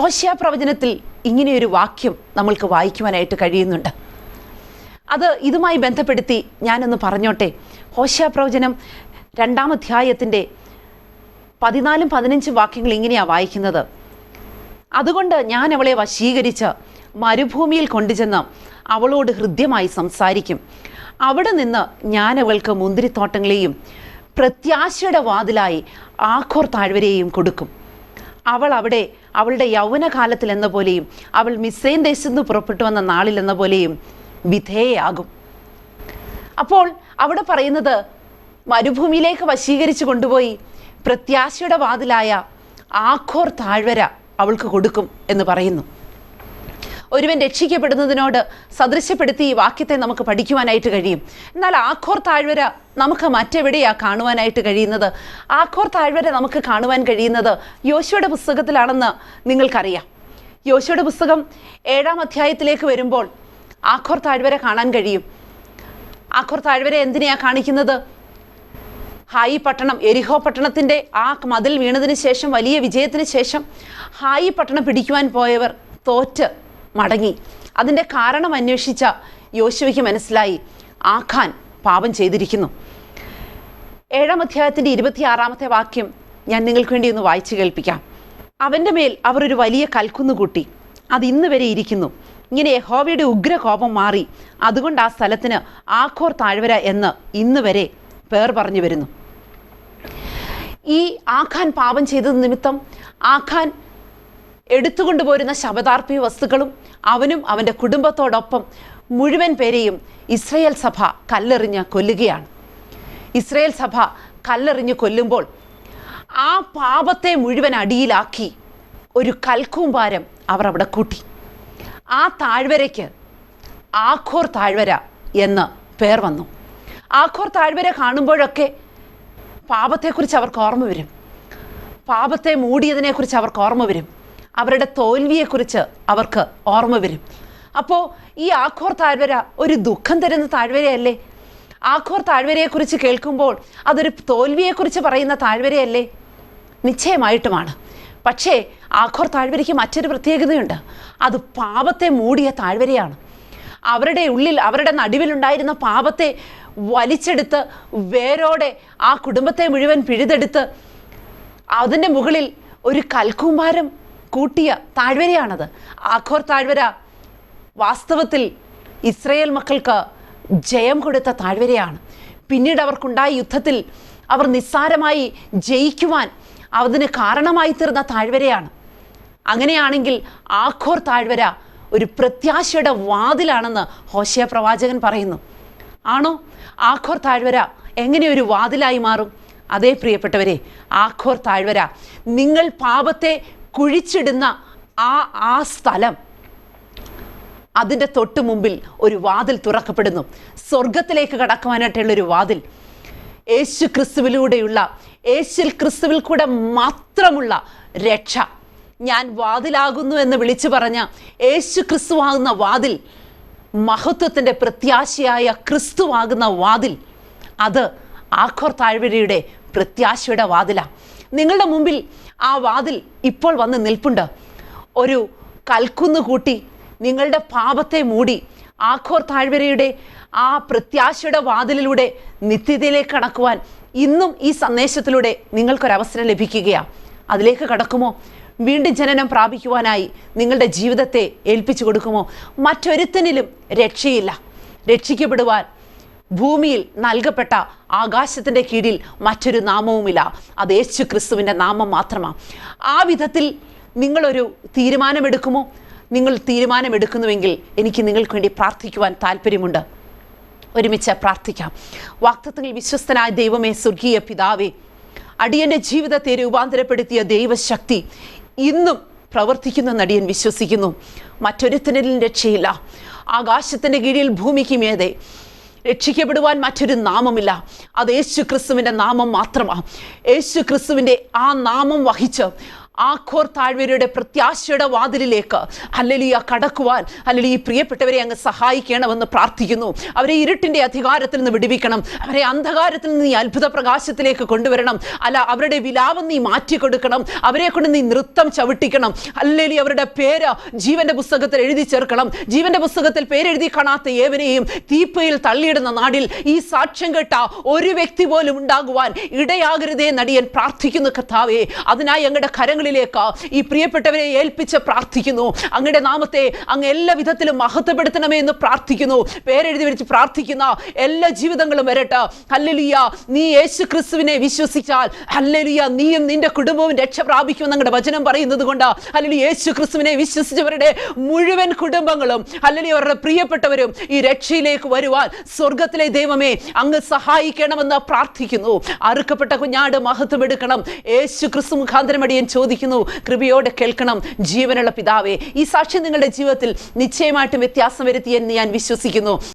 Hosea പ്രവചനത്തിൽ ഇങ്ങനെയൊരു വാക്യം നമ്മൾക്ക് വായിക്കുവാനായിട്ട് കഴിയുന്നുണ്ട്. അത് ഇതുമായി ബന്ധപ്പെടുത്തി ഞാനൊന്ന് പറഞ്ഞോട്ടെ. ഹോഷ്യ പ്രവചനം രണ്ടാം അധ്യായത്തിന്റെ പതിനാലും പതിനഞ്ചും വാക്യങ്ങൾ ഇങ്ങനെയാണ് വായിക്കുന്നത്. അതുകൊണ്ട് ഞാൻ അവളെ വശീകരിച്ച് മരുഭൂമിയിൽ കൊണ്ടുചെന്ന് അവളോട് ഹൃദ്യമായി സംസാരിക്കും. അവിടെ നിന്ന് ഞാൻ അവൾക്ക് മുന്തിരിത്തോട്ടങ്ങളെയും പ്രത്യാശയുടെ വാതിലായി ആഖോർ താഴ്വരയെയും കൊടുക്കും. അവൾ അവിടെ അവളുടെ യൗവനകാലത്തിൽ എന്ന പോലെയും അവൾ മിസ്രൈൻ ദേശത്തു നിന്ന് പുറപ്പെട്ടു വന്ന നാളിൽ എന്ന പോലെയും വിധേയയാകും. അപ്പോൾ അവിടെ പറയുന്നത് മരുഭൂമിയിലേക്ക് വശീകരിച്ചു കൊണ്ടുപോയി പ്രത്യാശയുടെ വാതിലായ ആഖോർ താഴ്വര അവൾക്ക് കൊടുക്കും എന്ന് പറയുന്നു. ഒരുവൻ രക്ഷിക്കപ്പെടുന്നതിനോട് സദൃശ്യപ്പെടുത്തി ഈ വാക്യത്തെ നമുക്ക് പഠിക്കുവാനായിട്ട് കഴിയും. എന്നാൽ ആഘോർ താഴ്വര നമുക്ക് മറ്റെവിടെയാ കാണുവാനായിട്ട് കഴിയുന്നത്? ആഘോർ താഴ്വര നമുക്ക് കാണുവാൻ കഴിയുന്നത് യോശുവയുടെ പുസ്തകത്തിലാണെന്ന് നിങ്ങൾക്കറിയാം. യോശുവയുടെ പുസ്തകം ഏഴാം അധ്യായത്തിലേക്ക് വരുമ്പോൾ ആഘോർ താഴ്വര കാണാൻ കഴിയും. ആഘോർ താഴ്വര എന്തിനെയാ കാണിക്കുന്നത്? ഹായി പട്ടണം എരിഹോ പട്ടണത്തിന്റെ ആ മതിൽ വീണതിന് ശേഷം വലിയ വിജയത്തിന് ശേഷം ഹായി പട്ടണം പിടിക്കുവാൻ പോയവർ തോറ്റ് മടങ്ങി. അതിന്റെ കാരണം അന്വേഷിച്ച യോശുവയ്ക്ക് മനസ്സിലായി. ആഖാൻ പാപം ചെയ്തിരിക്കുന്നു. ഏഴാം അധ്യായത്തിന്റെ ഇരുപത്തിയാറാമത്തെ വാക്യം ഞാൻ നിങ്ങൾക്ക് വേണ്ടി ഒന്ന് വായിച്ചു കേൾപ്പിക്കാം. അവന്റെ മേൽ അവർ ഒരു വലിയ കൽക്കുന്ന് കൂട്ടി. അത് ഇന്ന് വരെ ഇരിക്കുന്നു. ഇങ്ങനെ യഹോവയുടെ ഉഗ്രകോപം മാറി. അതുകൊണ്ട് ആ സ്ഥലത്തിന് ആഖോർ താഴ്വര എന്ന് ഇന്ന് വരെ പേർ പറഞ്ഞു വരുന്നു. ഈ ആഖാൻ പാപം ചെയ്തത് നിമിത്തം ആഖാൻ എടുത്തുകൊണ്ടു പോരുന്ന ശബദാർപ്പി വസ്തുക്കളും അവനും അവന്റെ കുടുംബത്തോടൊപ്പം മുഴുവൻ പേരെയും ഇസ്രയേൽ സഭ കല്ലെറിഞ്ഞ് കൊല്ലുകയാണ്. ഇസ്രയേൽ സഭ കല്ലെറിഞ്ഞ് കൊല്ലുമ്പോൾ ആ പാപത്തെ മുഴുവൻ അടിയിലാക്കി ഒരു കൽക്കൂമ്പാരം അവർ അവിടെ കൂട്ടി. ആ താഴ്വരയ്ക്ക് ആഖോർ താഴ്വര എന്ന് പേർ വന്നു. ആഖോർ താഴ്വര കാണുമ്പോഴൊക്കെ പാപത്തെക്കുറിച്ച് അവർക്ക് ഓർമ്മ വരും. പാപത്തെ മൂടിയതിനെക്കുറിച്ച് അവർക്ക് ഓർമ്മ വരും. അവരുടെ തോൽവിയെക്കുറിച്ച് അവർക്ക് ഓർമ്മ വരും. അപ്പോൾ ഈ ആഘോർ താഴ്വര ഒരു ദുഃഖം തരുന്ന താഴ്വരയല്ലേ? ആഘോർ താഴ്വരയെക്കുറിച്ച് കേൾക്കുമ്പോൾ അതൊരു തോൽവിയെക്കുറിച്ച് പറയുന്ന താഴ്വരയല്ലേ? നിശ്ചയമായിട്ടുമാണ്. പക്ഷേ ആഘോർ താഴ്വരയ്ക്ക് മറ്റൊരു പ്രത്യേകതയുണ്ട്. അത് പാപത്തെ മൂടിയ താഴ്വരയാണ്. അവരുടെ ഉള്ളിൽ അവരുടെ നടുവിലുണ്ടായിരുന്ന പാപത്തെ വലിച്ചെടുത്ത് വേരോടെ ആ കുടുംബത്തെ മുഴുവൻ പിഴുതെടുത്ത് അതിന്റെ മുകളിൽ ഒരു കൽക്കൂമ്പാരം കൂട്ടിയ താഴ്വരയാണത്. ആഖോർ താഴ്വര വാസ്തവത്തിൽ ഇസ്രയേൽ മക്കൾക്ക് ജയം കൊടുത്ത താഴ്വരയാണ്. പിന്നീട് അവർക്കുണ്ടായ യുദ്ധത്തിൽ അവർ നിസ്സാരമായി ജയിക്കുവാൻ അതിന് കാരണമായി തീർന്ന താഴ്വരയാണ്. അങ്ങനെയാണെങ്കിൽ ആഖോർ താഴ്വര ഒരു പ്രത്യാശയുടെ വാതിലാണെന്ന് ഹോശയ പ്രവാചകൻ പറയുന്നു. ആണോ? ആഖോർ താഴ്വര എങ്ങനെ ഒരു വാതിലായി മാറും? അതേ പ്രിയപ്പെട്ടവരെ ആഖോർ താഴ്വര നിങ്ങൾ പാപത്തെ കുഴിച്ചിടുന്ന ആ ആ സ്ഥലം അതിന്റെ തൊട്ട് മുമ്പിൽ ഒരു വാതിൽ തുറക്കപ്പെടുന്നു. സ്വർഗത്തിലേക്ക് കടക്കുവാനായിട്ടുള്ള ഒരു വാതിൽ. യേശു ക്രിസ്തുവിലൂടെയുള്ള യേശു ക്രിസ്തുവിൽ കൂടെ മാത്രമുള്ള രക്ഷ. ഞാൻ വാതിലാകുന്നു എന്ന് വിളിച്ചു പറഞ്ഞ യേശു ക്രിസ്തുവാകുന്ന വാതിൽ മഹത്വത്തിന്റെ പ്രത്യാശയായ ക്രിസ്തുവാകുന്ന വാതിൽ അത് ആഖോർ താഴ്വരയുടെ പ്രത്യാശയുടെ വാതിലാണ് നിങ്ങളുടെ മുമ്പിൽ ആ വാതിൽ ഇപ്പോൾ വന്ന് നിൽപ്പുണ്ട്. ഒരു കൽക്കുന്ന് കൂട്ടി നിങ്ങളുടെ പാപത്തെ മൂടി ആഖോർ താഴ്വരയുടെ ആ പ്രത്യാശയുടെ വാതിലിലൂടെ നിത്യതയിലേക്ക് കടക്കുവാൻ ഇന്നും ഈ സന്ദേശത്തിലൂടെ നിങ്ങൾക്കൊരവസരം ലഭിക്കുകയാണ് അതിലേക്ക് കടക്കുമോ? വീണ്ടും ജനനം പ്രാപിക്കുവാനായി നിങ്ങളുടെ ജീവിതത്തെ ഏൽപ്പിച്ചു കൊടുക്കുമോ? മറ്റൊരുത്തനിലും രക്ഷയില്ല. രക്ഷിക്കപ്പെടുവാൻ ഭൂമിയിൽ നൽകപ്പെട്ട ആകാശത്തിന്റെ കീഴിൽ മറ്റൊരു നാമവുമില്ല. അത് യേശു ക്രിസ്തുവിന്റെ നാമം മാത്രമാണ് ആ വിധത്തിൽ നിങ്ങളൊരു തീരുമാനമെടുക്കുമോ? നിങ്ങൾ തീരുമാനമെടുക്കുന്നുവെങ്കിൽ എനിക്ക് നിങ്ങൾക്ക് വേണ്ടി പ്രാർത്ഥിക്കുവാൻ താല്പര്യമുണ്ട് ഒരുമിച്ച് പ്രാർത്ഥിക്കാം. വാക്തത്വങ്ങളിൽ വിശ്വസ്തനായ ദൈവമേ സ്വർഗീയ പിതാവേ അടിയന്റെ ജീവിതത്തെ രൂപാന്തരപ്പെടുത്തിയ ദൈവശക്തി ഇന്നും പ്രവർത്തിക്കുന്ന നടിയൻ വിശ്വസിക്കുന്നു. മറ്റൊരുത്തനിലും രക്ഷയില്ല. ആകാശത്തിന്റെ കീഴിൽ ഭൂമിക്ക് മേതെ രക്ഷിക്കപ്പെടുവാൻ മറ്റൊരു നാമമില്ല. അത് യേശു ക്രിസ്തുവിന്റെ നാമം മാത്രമാണ്. യേശു ക്രിസ്തുവിന്റെ ആ നാമം വഹിച്ച് ആഖോർ താഴ്വരയുടെ പ്രത്യാശയുടെ വാതിലിലേക്ക് അല്ലലിയ കടക്കുവാൻ അല്ലെങ്കിൽ ഈ പ്രിയപ്പെട്ടവരെ അങ്ങ് സഹായിക്കണമെന്ന് പ്രാർത്ഥിക്കുന്നു. അവരെ ഇരുട്ടിന്റെ അധികാരത്തിൽ നിന്ന് വിടുവിക്കണം. അവരെ അന്ധകാരത്തിൽ നിന്ന് ഈ അത്ഭുത പ്രകാശത്തിലേക്ക് കൊണ്ടുവരണം. അല്ല അവരുടെ വിലാപം നീ മാറ്റിക്കൊടുക്കണം അവരെ കൊണ്ട് നീ നൃത്തം ചവിട്ടിക്കണം. അല്ലെങ്കിൽ അവരുടെ പേര് ജീവന്റെ പുസ്തകത്തിൽ എഴുതി ചേർക്കണം. ജീവന്റെ പുസ്തകത്തിൽ പേരെഴുതി കാണാത്ത ഏവനെയും തീപ്പയിൽ തള്ളിയിടുന്ന നാടിൽ ഈ സാക്ഷ്യം കേട്ട ഒരു വ്യക്തി പോലും ഉണ്ടാകുവാൻ ഇടയാകരുതേ നടിയൻ പ്രാർത്ഥിക്കുന്നു കർത്താവേ. അതിനായി അങ്ങയുടെ കരങ്ങളിലേക്ക് ഈ പ്രിയപ്പെട്ടവരെ ഏൽപ്പിച്ച് പ്രാർത്ഥിക്കുന്നു. അങ്ങയുടെ നാമത്തെ അങ്ങ് എല്ലാ വിധത്തിലും മഹത്വപ്പെടുത്തണമേ എന്ന് പ്രാർത്ഥിക്കുന്നു. പേരെഴുതി വെച്ച് പ്രാർത്ഥിക്കുന്ന എല്ലാ ജീവിതങ്ങളും വരട്ടെ. ഹല്ലലിയ. നീ യേശു ക്രിസ്തുവിനെ വിശ്വസിച്ചാൽ ഹല്ലലിയ. നീയും നിന്റെ കുടുംബവും രക്ഷ പ്രാപിക്കുമെന്ന് അങ്ങയുടെ വചനം പറയുന്നത് കൊണ്ട് അല്ലെങ്കിൽ യേശു ക്രിസ്തുവിനെ വിശ്വസിച്ചവരുടെ മുഴുവൻ കുടുംബങ്ങളും അല്ലെങ്കിൽ അവരുടെ പ്രിയപ്പെട്ടവരും ഈ രക്ഷയിലേക്ക് വരുവാൻ സ്വർഗത്തിലെ ദൈവമേ അങ്ങ് സഹായിക്കണമെന്ന് പ്രാർത്ഥിക്കുന്നു. അറുക്കപ്പെട്ട കുഞ്ഞാട് മഹത്വം എടുക്കണം. യേശു ക്രിസ്തു മുഖാന്തരം അടിയൻ ചോദിക്കുന്നു. കൃപയോടെ കേൾക്കണം. ജീവനുള്ള പിതാവേ ഈ സാക്ഷ്യം നിങ്ങളുടെ ജീവിതത്തിൽ നിശ്ചയമായിട്ടും വ്യത്യാസം വരുത്തിയെന്ന് ഞാൻ വിശ്വസിക്കുന്നു.